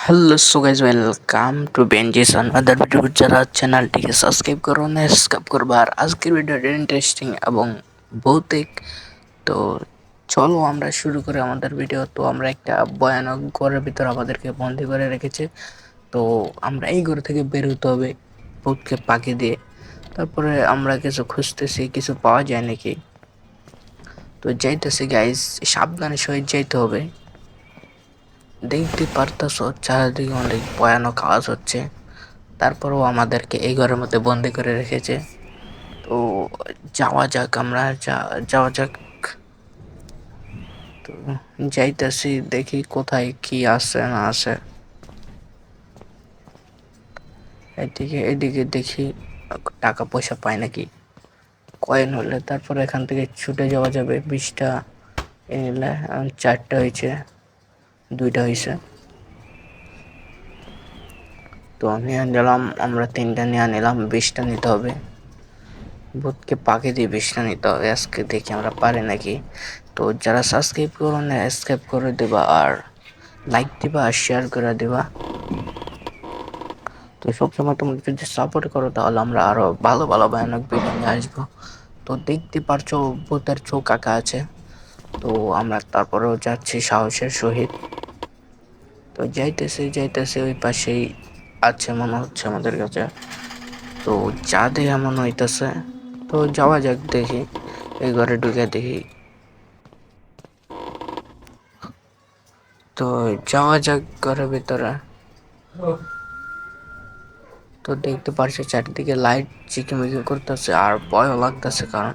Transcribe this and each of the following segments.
Hello so guys welcome to Benji's another video যারা চ্যানেলটিকে subscribe করো না সাবস্ক্রাইব করব আর আজকের ভিডিওটা ইন্টারেস্টিং এবং ভৌতিক তো চলো আমরা শুরু করি আমাদের ভিডিও তো আমরা একটা ভয়ানক ঘরের ভিতর আমাদেরকে বন্দি করে রেখেছে। তো আমরা এই ঘর থেকে বের হতে হবে ভূতকে পাখি দিয়ে। তারপরে আমরা কিছু খুঁজতেছি, কিছু পাওয়া যায় নাকি। তো যাইতেছি গাইজ সাবধানে সহিত যাইতে হবে। দেখতে পারতেছ, চারিদিকে অনেক ভয়ানক আওয়াজ হচ্ছে। তারপরেও আমাদেরকে এই ঘরের মধ্যে বন্দি করে রেখেছে। তো যাওয়া যাক আমরা যাওয়া যাক। তো যাইতেছি, দেখি কোথায় কি আছে, না আছে। এদিকে এদিকে দেখি টাকা পয়সা পাই নাকি। কয়েন হলে তারপর এখান থেকে ছুটে যাওয়া যাবে। বিশটা এ নিলে চারটা হয়েছে। দুইটা হয়েছে তো নিয়ে নিলাম আমরা তিনটা নিয়ে নিলাম বিশটা নিতে হবে। ভূতকে পাখি দিয়ে বিশটা নিতে হবে, আজকে দেখি আমরা পারি নাকি। তো যারা সাবস্ক্রাইব করো না সাবস্ক্রাইব করে দেবা আর লাইক দিবা আর শেয়ার করে দেবা। তো সবসময় তোমরা যদি সাপোর্ট করো, তাহলে আমরা আরও ভালো ভালো, ভয়ানক ভিডিও নিয়ে আসব। তো দেখতে পারছ, ভূতের চোখ আঁকা আছে। তো আমরা তারপরেও যাচ্ছি সাহসের সহিত। তো যাইতেছে যাইতেছে, ওই পাশেই আছে মনে হচ্ছে আমাদের কাছে। তো যা দেখে মনে হইতেছে, তো যাওয়া যাক দেখি, এই ঘরে ঢুকে দেখি। তো যাওয়া যাক ঘরের ভিতরে। তো দেখতে পারছি চারিদিকে লাইট চিকিমিকি করতেছে, আর ভয়ও লাগতেছে কারণ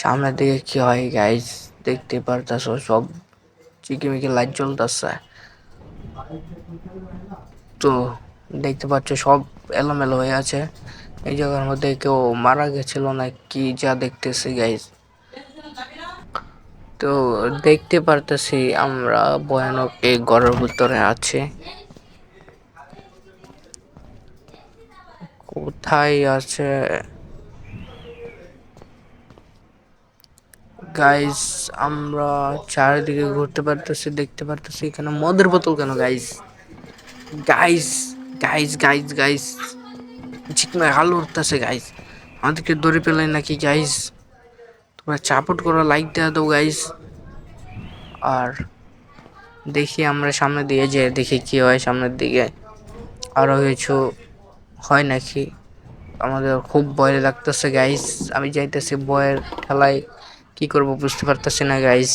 সামনের দিকে কি হয় গাইজ দেখতে পারতেছো, সব চিকিমিকি লাইট জ্বলতেছে। তো দেখতে পাচ্ছ সব এলোমেলো হয়ে আছে। এই জায়গার মধ্যে কেউ মারা গেছিল না, কি যা দেখতেছি গাইজ তো দেখতে পারতেছি আমরা ভয়ানক এই ঘরের ভিতরে আছে। কোথায় আছে? গাইজ আমরা চারিদিকে ঘুরতে পারতেছি, দেখতে পারতেছি এখানে মদের বোতল কেন guys guys guys guys guys চিকনা হাল উঠতেছে গাইজ আমাদেরকে ধরে পেলে নাকি গাইজ তোমরা চাপোর্ট করো লাইক দেওয়া দাও গাইজ আর দেখি আমরা সামনে দিয়ে যে, দেখি কি হয় সামনের দিকে। আরও কিছু হয় নাকি? আমাদের খুব ভয় লাগতেছে গাইজ আমি যাইতেছি ভয়ের ঠেলায়। কি করব বুঝতে পারতেছি না গাইজ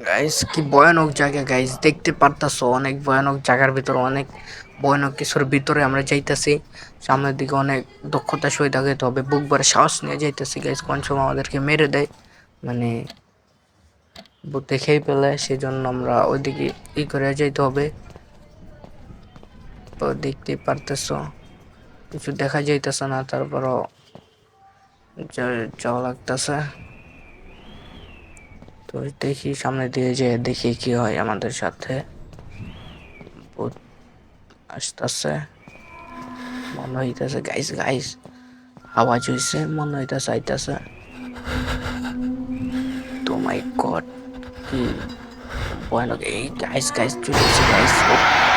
গাইজ কি ভয়ানক জায়গা গাইজ দেখতে পারতাছো, অনেক ভয়ানক জায়গার ভিতরে, অনেক ভয়ানক কিছুর ভিতরে আমরা যাইতেছি। সামনের দিকে অনেক দক্ষতার সহিত আগাইতে হবে বুক সাহস নিয়ে যাইতেছি গাইজ কোন সময় আমাদেরকে মেরে দেয় মানে দেখেই পেলে সেই জন্য আমরা ওইদিকে ই করে যাইতে হবে। তো দেখতেই পারতেছো, কিছু দেখা যাইতেছে না, তারপরও যাওয়া লাগতেছে। তো দেখি সামনে দিয়ে যে দেখি কি হয় আমাদের সাথে। ভূত আসতেছে। মনে হইতেছে, গাইস গাইস, আওয়াজ হইছে, মনে হইতেছে, আইতেছে। তো মাই গড কি ভয়ানক। এই, গাইস গাইস, চলে এসেছে, গাইস।